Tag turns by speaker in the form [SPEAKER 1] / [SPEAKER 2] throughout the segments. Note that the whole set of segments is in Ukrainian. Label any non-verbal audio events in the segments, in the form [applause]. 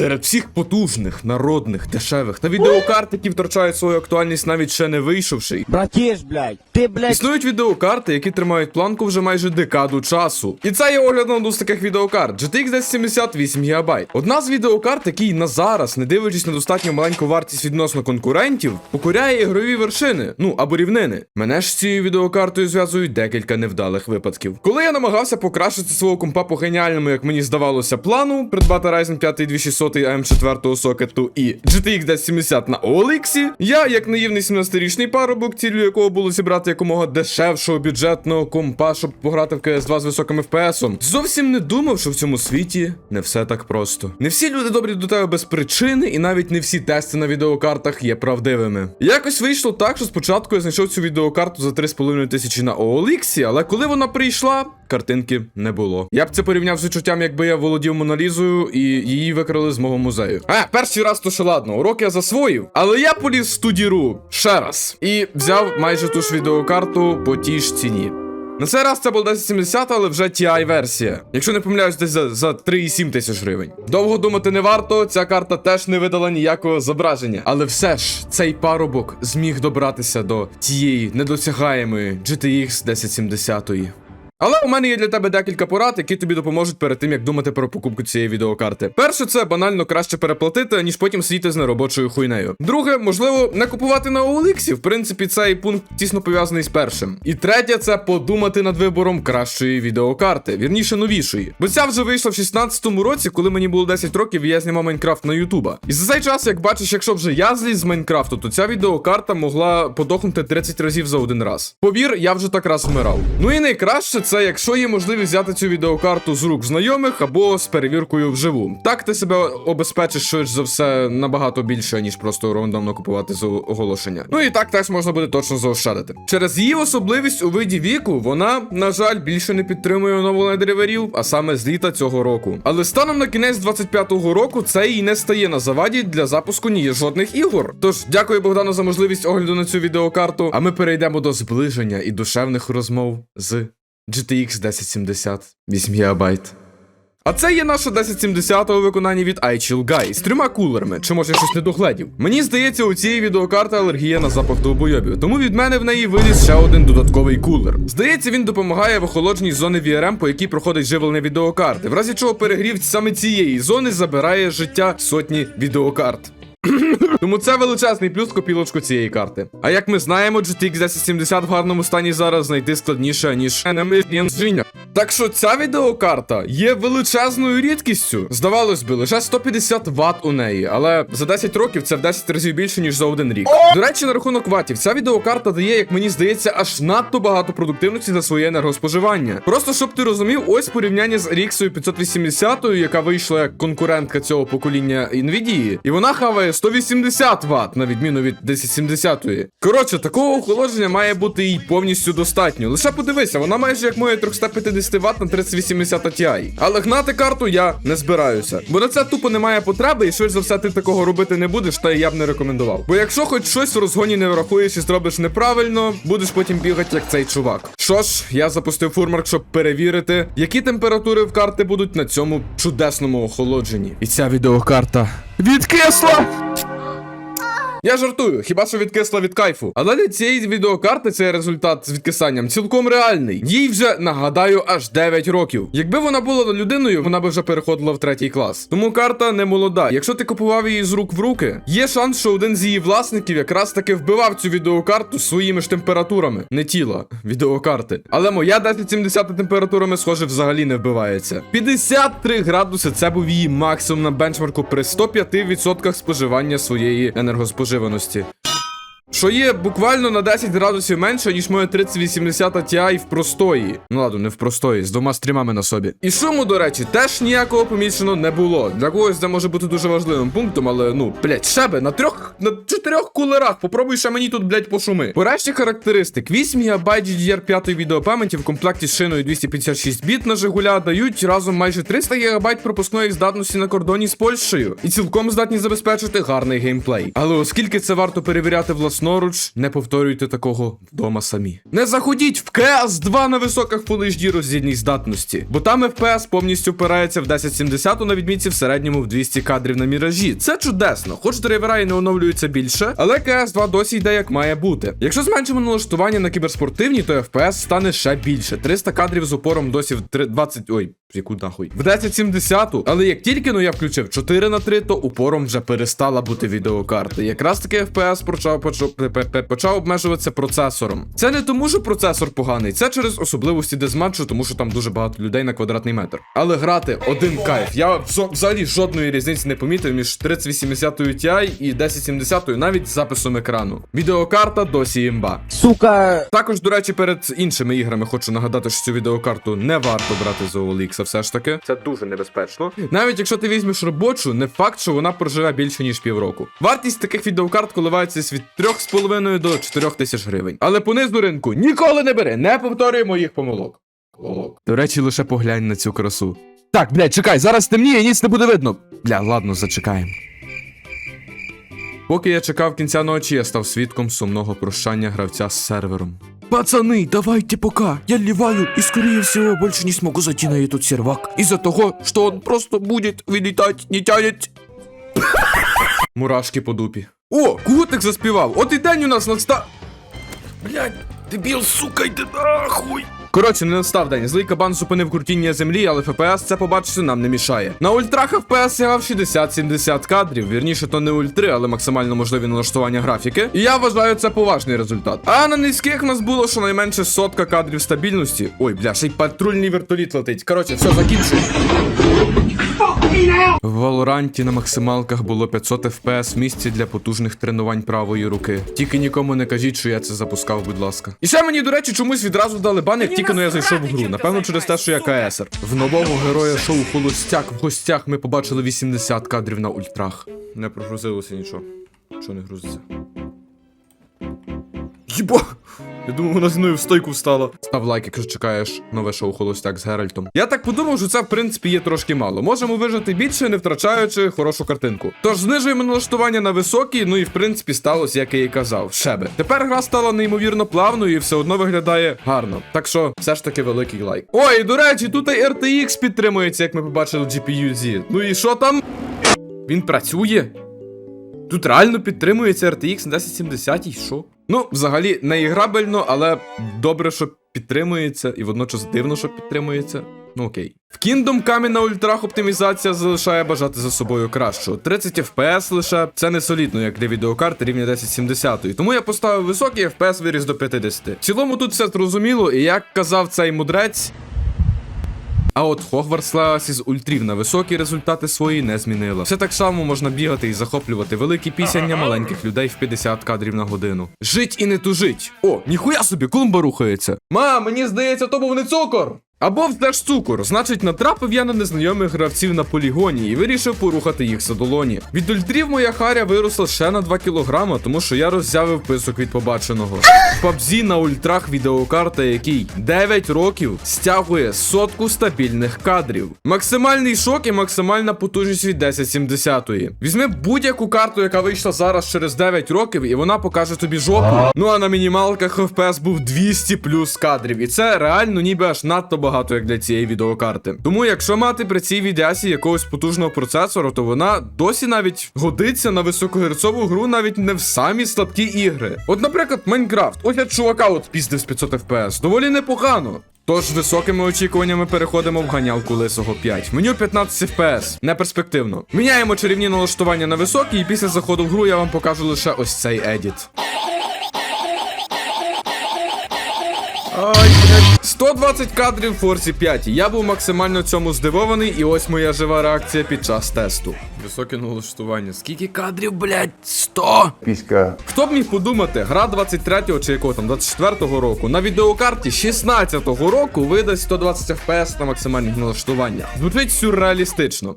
[SPEAKER 1] Серед всіх потужних, народних, дешевих та відеокарт, які втрачають свою актуальність навіть ще не вийшовши.
[SPEAKER 2] Братиш, блядь, ти, блядь,
[SPEAKER 1] Існують відеокарти, які тримають планку вже майже декаду часу. І це є огляд на одну з таких відеокарт GTX 1070 8 ГБ. Одна з відеокарт, який на зараз, не дивлячись на достатньо маленьку вартість відносно конкурентів, покоряє ігрові вершини, ну або рівнини. Мене ж з цією відеокартою зв'язують декілька невдалих випадків. Коли я намагався покращити свого компа по геніальному, як мені здавалося, плану, придбати Ryzen 5 2600 am 4 сокету і GTX 1070 на OLX, я, як наївний 17-річний парубок, цілю якого було зібрати якомога дешевшого бюджетного компа, щоб пограти в CS2 з високим FPS, зовсім не думав, що в цьому світі не все так просто. Не всі люди добрі до тебе без причини, і навіть не всі тести на відеокартах є правдивими. Якось вийшло так, що спочатку я знайшов цю відеокарту за 3,5 тисячі на OLX, але коли вона прийшла, картинки не було. Я б це порівняв з відчуттям, якби я володів Моналізою і її викрали з мого музею. А, перший раз то ще ладно, урок я засвоїв. Але я поліз в студіру ще раз і взяв майже ту ж відеокарту по тій ж ціні. На цей раз це була 1070, але вже TI версія. Якщо не помиляюсь, десь за, за 3,7 тисяч гривень. Довго думати не варто, ця карта теж не видала ніякого зображення. Але все ж цей парубок зміг добратися до тієї недосягаємої GTX 1070. Але у мене є для тебе декілька порад, які тобі допоможуть перед тим, як думати про покупку цієї відеокарти. Перше, це банально краще переплатити, ніж потім сидіти з неробочою хуйнею. Друге, можливо, не купувати на OLX. В принципі, цей пункт тісно пов'язаний з першим. І третє, це подумати над вибором кращої відеокарти, вірніше новішої. Бо ця вже вийшла в 16-му році, коли мені було 10 років, і я знімав Майнкрафт на Ютуба. І за цей час, як бачиш, якщо вже я зліз з Майнкрафту, то ця відеокарта могла подохнути 30 разів за один раз. Повір, я вже так раз вмирав. Ну і найкраще це, якщо є можливість взяти цю відеокарту з рук знайомих або з перевіркою вживу. Так ти себе обезпечиш швидше за все набагато більше, ніж просто рандомно купувати з оголошення. Ну і так теж можна буде точно заощадити. Через її особливість у виді віку, вона, на жаль, більше не підтримує новолайдеріверів, а саме з літа цього року. Але станом на кінець 25-го року це і не стає на заваді для запуску ні жодних ігор. Тож дякую Богдану за можливість огляду на цю відеокарту. А ми перейдемо до зближення і душевних розмов з GTX 1070 8 ГБ. А це є наша 1070 у виконанні від iChill Guy з трьома кулерами, чи може щось не догледів. Мені здається, у цієї відеокарти алергія на запах довбойобів, тому від мене в неї виліз ще один додатковий кулер. Здається, він допомагає в охолодженні зони VRM, по якій проходить живлення відеокарти, в разі чого перегрів саме цієї зони забирає життя сотні відеокарт. [coughs] Тому це величезний плюс копілочку цієї карти. А як ми знаємо, GTX 1070 в гарному стані зараз знайти складніше, ніж Engine. Так що ця відеокарта є величезною рідкістю. Здавалось би, лише 150 Вт у неї, але за 10 років це в 10 разів більше, ніж за один рік. До речі, на рахунок ватів, ця відеокарта дає, як мені здається, аж надто багато продуктивності за своє енергоспоживання. Просто щоб ти розумів, ось порівняння з RX 580, яка вийшла як конкурентка цього покоління Nvidia, і вона хаває 180 Вт, на відміну від 1070-ї. Коротше, такого охолодження має бути їй повністю достатньо. Лише подивися, вона майже як моя 350 Вт на 3080 Ti. Але гнати карту я не збираюся. Бо на це тупо немає потреби, і швидше за все ти такого робити не будеш, та я б не рекомендував. Бо якщо хоч щось в розгоні не врахуєш і зробиш неправильно, будеш потім бігати як цей чувак. Що ж, я запустив фурмарк, щоб перевірити, які температури в карти будуть на цьому чудесному охолодженні. І ця відеокарта відкисла! Я жартую, хіба що відкисла від кайфу. Але для цієї відеокарти цей результат з відкисанням цілком реальний. Їй вже нагадаю аж 9 років. Якби вона була людиною, вона би вже переходила в третій клас. Тому карта не молода. Якщо ти купував її з рук в руки, є шанс, що один з її власників якраз таки вбивав цю відеокарту своїми ж температурами, не тіла, відеокарти. Але моя 1070 температурами, схоже, взагалі не вбивається. 53 градуси це був її максимум на бенчмарку при 105% споживання своєї енергоспоживаності. Що є буквально на 10 градусів менше, ніж моя 3080 Ti в простої. Ну ладно, не в простої, з двома стрімами на собі. І шуму, до речі, теж ніякого помічено не було. Для когось це може бути дуже важливим пунктом, але ну, блять, ще би, на трьох, на чотирьох кулерах. Попробуй ще мені тут, блять, пошуми. По решті характеристик, 8 ГБ GDDR5 відеопам'яті в комплекті з шиною 256 біт на Жигуля дають разом майже 300 ГБ пропускної здатності на кордоні з Польщею. І цілком здатні забезпечити гарний геймплей. Але оскільки це варто перевіряти власноруч, власноруч, не повторюйте такого вдома самі. Не заходіть в КС 2 на високих Full HD роздільній здатності, бо там FPS повністю впирається в 1070 на відмітці в середньому в 200 кадрів на міражі. Це чудесно, хоч драйвера і не оновлюються більше, але КС 2 досі йде як має бути. Якщо зменшимо налаштування на кіберспортивні, то FPS стане ще більше. 300 кадрів з опором досі в 3 20... Ой, яку нахуй. В 1070, але як тільки ну я включив 4 на 3, то упором вже перестала бути відеокарта. Якраз таки FPS почав, почав, почав, обмежуватися процесором. Це не тому, що процесор поганий, це через особливості дезматчу, тому що там дуже багато людей на квадратний метр. Але грати один кайф. Я взагалі жодної різниці не помітив між 3080 Ti і 1070, навіть з записом екрану. Відеокарта досі імба.
[SPEAKER 2] Сука,
[SPEAKER 1] Також, до речі, перед іншими іграми хочу нагадати, що цю відеокарту не варто брати з OLX, все ж таки. Це дуже небезпечно. Навіть якщо ти візьмеш робочу, не факт, що вона проживе більше ніж півроку. Вартість таких відеокарт коливається від 3,5 до 4 тисяч гривень. Але по низу ринку ніколи не бери, не повторюй моїх помилок. Помилок. До речі, лише поглянь на цю красу. Так, блядь, чекай, зараз темніє, ніц не буде видно. Бля, ладно, зачекаємо. Поки я чекав кінця ночі, я став свідком сумного прощання гравця з сервером.
[SPEAKER 3] Пацаны, давайте пока. Я ливаю и, скорее всего, больше не смогу зайти на этот сервак. Из-за того, что он просто будет вылетать, не тянет.
[SPEAKER 1] Мурашки по дупі. О, кутик заспівав! От і день у нас наста.
[SPEAKER 3] Блядь, дебил, сука, иди нахуй.
[SPEAKER 1] Коротше, не настав день. Злий кабан зупинив крутіння землі, але ФПС це побачити нам не мішає. На ультрах ФПС сягав 60-70 кадрів. Вірніше, то не ультри, але максимально можливі налаштування графіки. І я вважаю це поважний результат. А на низьких в нас було щонайменше сотка кадрів стабільності. Ой, бля, ще й патрульний вертоліт летить. Коротше, все закінчую. В Валоранті на максималках було 500 FPS місці для потужних тренувань правої руки. Тільки нікому не кажіть, що я це запускав, будь ласка. І ще мені, до речі, чомусь відразу дали бан, як тільки но я зайшов в гру. Напевно, через те, що я КСер. В нового героя шоу Холостяк в гостях ми побачили 80 кадрів на ультрах. Не прогрузилося нічого. Що не грузиться? Єбо! Я думав, вона зі мною в стойку встала. Став лайк, якщо чекаєш нове шоу Холостяк з Геральтом. Я так подумав, що це в принципі є трошки мало. Можемо вижити більше, не втрачаючи хорошу картинку. Тож знижуємо налаштування на високі, ну і в принципі сталося, як я і казав. Шебе. Тепер гра стала неймовірно плавною і все одно виглядає гарно. Так що, все ж таки великий лайк. Ой, до речі, тут і RTX підтримується, як ми побачили в GPU-Z. Ну і що там? Він працює? Тут реально підтримується RTX на 1070 і що? Ну, взагалі, не іграбельно, але добре, що підтримується, і водночас дивно, що підтримується. Ну окей. В Kingdom Come на ультрах оптимізація залишає бажати за собою кращого. 30 FPS лише це не солідно, як для відеокарти рівня 1070. Тому я поставив високий FPS виріс до 50. В цілому тут все зрозуміло, і як казав цей мудрець. А от Хогвартс Legacy з ультрів на високі результати свої не змінила. Все так само можна бігати і захоплювати великі пісяння маленьких людей в 50 кадрів на годину. Жить і не тужить. О, ніхуя собі, клумба рухається. Ма, мені здається, то був не цукор. Або ж цукор, значить, натрапив я на незнайомих гравців на полігоні і вирішив порухати їх за долоні. Від ультрів моя харя виросла ще на 2 кілограма, тому що я роззявив писок від побаченого. В PUBG на ультрах відеокарта, який 9 років стягує сотку стабільних кадрів. Максимальний шок і максимальна потужність від 1070. Візьми будь-яку карту, яка вийшла зараз через 9 років, і вона покаже тобі жопу. Ну а на мінімалках FPS був 200 плюс кадрів. І це реально ніби аж надто багато, як для цієї відеокарти. Тому, якщо мати при цій відеасі якогось потужного процесора, то вона досі навіть годиться на високогерцову гру навіть не в самі слабкі ігри. От, наприклад, Майнкрафт. Ось я чувака от піздив з 500 FPS. Доволі непогано. Тож високими очікуваннями переходимо в ганялку лисого 5. Меню 15 FPS. Неперспективно. Міняємо чарівні налаштування на високі, і після заходу в гру я вам покажу лише ось цей едіт. Ай, 120 кадрів в Форсі 5. Я був максимально цьому здивований, і ось моя жива реакція під час тесту. Високе налаштування. Скільки кадрів, блядь? 100!
[SPEAKER 4] Піська.
[SPEAKER 1] Хто б міг подумати, гра 23-го чи якого там 24-го року на відеокарті 16-го року видасть 120 FPS на максимальних налаштуваннях. Звучить сюрреалістично.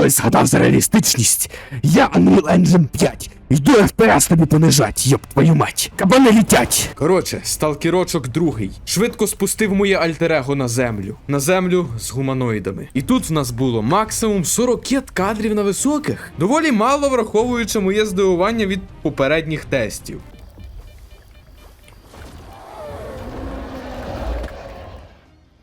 [SPEAKER 3] Ой, згадав за реалістичність. Я Unreal Engine 5. Йду FPS тобі понижать, йоп твою мать. Кабани летять.
[SPEAKER 1] Коротше, сталкерочок другий швидко спустив моє альтер-его на землю. На землю з гуманоїдами. І тут в нас було максимум 40 кадрів на високих. Доволі мало враховуючи моє здивування від попередніх тестів.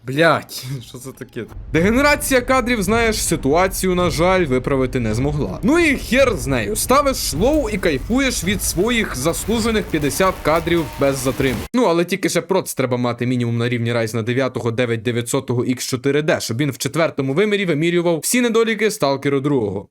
[SPEAKER 1] Блять, [laughs] що це таке? Дегенерація кадрів, знаєш, ситуацію, на жаль, виправити не змогла. Ну і хер з нею. Ставиш лоу і кайфуєш від своїх заслужених 50 кадрів без затримок. Ну, але тільки ще проц треба мати мінімум на рівні Ryzen 9 9900 X4D, щоб він в четвертому вимірі вимірював всі недоліки сталкеру другого.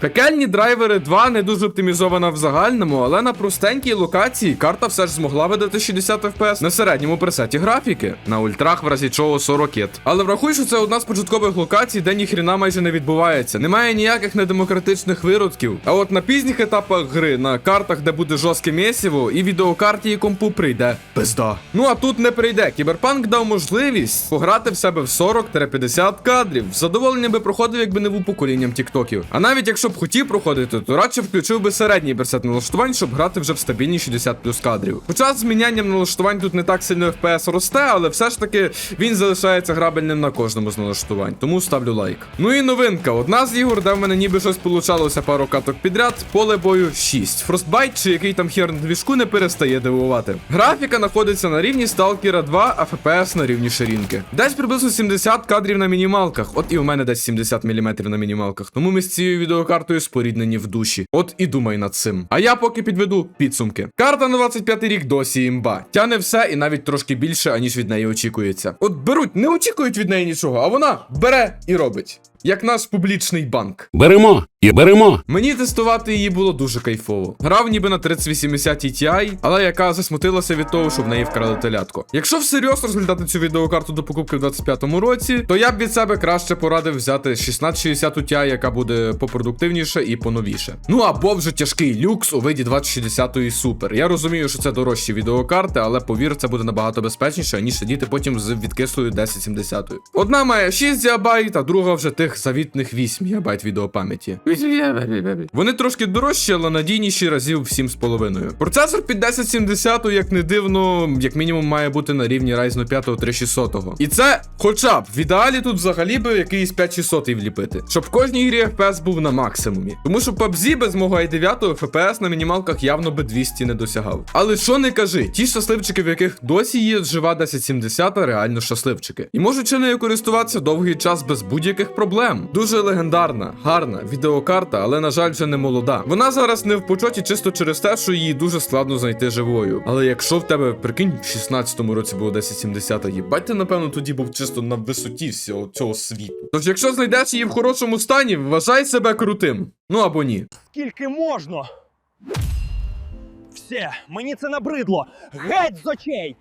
[SPEAKER 1] Пекельні драйвери 2 не дуже оптимізована в загальному, але на простенькій локації карта все ж змогла видати 60 FPS на середньому пресеті графіки, на ультрах в разі чого 40 кет. Але врахуй, що це одна з початкових локацій, де ніхрена майже не відбувається. Немає ніяких недемократичних виродків. А от на пізніх етапах гри, на картах, де буде жорстке місіво, і відеокарті і компу прийде. Пизда. Ну а тут не прийде. Кіберпанк дав можливість пограти в себе в 40-50 кадрів. Задоволення би проходив, якби не був поколінням тіктоків. А навіть якщо б хотів проходити, то радше включив би середній персет налаштувань, щоб грати вже в стабільні 60 плюс кадрів. Хоча з змінянням налаштувань тут не так сильно FPS росте, але все ж таки він залишається грабельним на кожному з налаштувань. Тому ставлю лайк. Ну і новинка: одна з ігор, де в мене ніби щось получалося пару каток підряд. Поле бою 6. Frostbite чи який там хер на двіжку не перестає дивувати. Графіка знаходиться на рівні Stalker 2, а FPS на рівні ширинки. Десь приблизно 70 кадрів на мінімалках. От і у мене десь 70 мм на мінімалках. Тому ми з цією відеокартою споріднені в душі. От і думай над цим. А я поки підведу підсумки. Карта на 25 рік досі імба. Тяне все і навіть трошки більше, аніж від неї очікується. От беруть, не очікують від неї нічого, а вона бере і робить. Як наш публічний банк.
[SPEAKER 4] Беремо і беремо.
[SPEAKER 1] Мені тестувати її було дуже кайфово. Грав ніби на 3080 Ti, але яка засмутилася від того, що в неї вкрали телятко. Якщо всерйоз розглядати цю відеокарту до покупки в 25-му році, то я б від себе краще порадив взяти 1660 Ti, яка буде попродуктивніше і поновіше. Ну або вже тяжкий люкс у виді 2060 Super. Я розумію, що це дорожчі відеокарти, але повір, це буде набагато безпечніше, ніж сидіти потім з відкислою 1070. Одна має 6 ГБ, а друга вже тих завітних 8 ГБ відеопам'яті. Вони трошки дорожчі, але надійніші разів в 7,5. Процесор під 1070, як не дивно, як мінімум має бути на рівні Ryzen 5 3600. І це хоча б в ідеалі тут взагалі би якийсь 5600 вліпити, щоб в кожній грі FPS був на максимумі. Тому що PUBG без мого i9 FPS на мінімалках явно би 200 не досягав. Але що не кажи, ті щасливчики, в яких досі є жива 1070, реально щасливчики. І можуть чи нею користуватися довгий час без будь-яких проблем. Дуже легендарна, гарна відеокарта, але на жаль, вже не молода. Вона зараз не в почоті чисто через те, що її дуже складно знайти живою. Але якщо в тебе, прикинь, в 16-му році було 1070, їбать ти, напевно, тоді був чисто на висоті всього цього світу. Тож, якщо знайдеш її в хорошому стані, вважай себе крутим. Ну або ні.
[SPEAKER 2] Скільки можна? Все, мені це набридло. Геть з очей!